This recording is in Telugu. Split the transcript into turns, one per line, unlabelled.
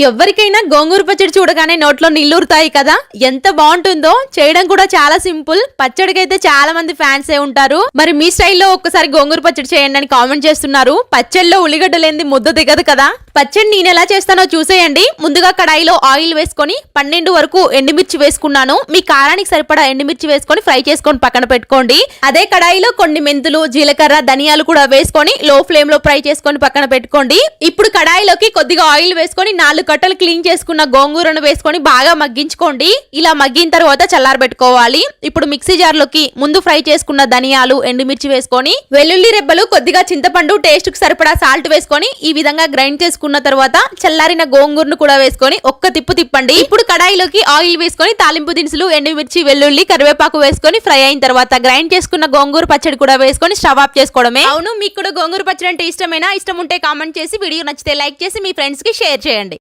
ఎవరికైనా గోంగూర పచ్చడి చూడగానే నోట్లో నీళ్ళూరుతాయి కదా? ఎంత బాగుంటుందో? చేయడం కూడా చాలా సింపుల్. పచ్చడికైతే చాలా మంది ఫ్యాన్స్ ఏ ఉంటారు. మరి మీ స్టైల్లో ఒక్కసారి గోంగూర పచ్చడి చేయండి అని కామెంట్ చేస్తున్నారు. పచ్చడిలో ఉల్లిగడ్డలేంది ముద్ద దిగదు కదా? పచ్చడి నేను ఎలా చేస్తానో చూసేయండి. ముందుగా కడాయిలో ఆయిల్ వేసుకొని పన్నెండు వరకు ఎండుమిర్చి వేసుకున్నాను. మీ కారానికి సరిపడా ఎండుమిర్చి వేసుకొని ఫ్రై చేసుకొని పక్కన పెట్టుకోండి. అదే కడాయిలో కొన్ని మెంతులు జీలకర్ర ధనియాలు కూడా వేసుకొని లో ఫ్లేమ్లో ఫ్రై చేసుకొని పక్కన పెట్టుకోండి. ఇప్పుడు కడాయిలోకి కొద్దిగా ఆయిల్ వేసుకొని నాలుగు కట్టలు క్లీన్ చేసుకున్న గోంగూరను వేసుకొని బాగా మగ్గించుకోండి. ఇలా మగ్గిన తర్వాత చల్లారబెట్టుకోవాలి. ఇప్పుడు మిక్సీ జార్లోకి ముందు ఫ్రై చేసుకున్న ధనియాలు ఎండుమిర్చి వేసుకొని వెల్లుల్లి రెబ్బలు కొద్దిగా చింతపండు టేస్ట్కు సరిపడా సాల్ట్ వేసుకొని ఈ విధంగా గ్రైండ్ చేసుకున్న తర్వాత చల్లారిన గోంగూరను కూడా వేసుకొని ఒక్క తిప్పు తిప్పండి. ఇప్పుడు కడాయిలోకి ఆయిల్ వేసుకొని తాలింపు దినుసులు ఎండుమిర్చి వెల్లుల్లి కరివేపాకు వేసుకొని ఫ్రై అయిన తర్వాత గ్రైండ్ చేసుకున్న గోంగూర పచ్చడి కూడా వేసుకొని స్టవ్ ఆఫ్ చేసుకోవడమే. అవును మీకు కూడా గోంగూర పచ్చడి అంటే ఇష్టమైనా? ఇష్టం ఉంటే కామెంట్ చేసి వీడియో నచ్చితే లైక్ చేసి మీ ఫ్రెండ్స్కి షేర్ చేయండి.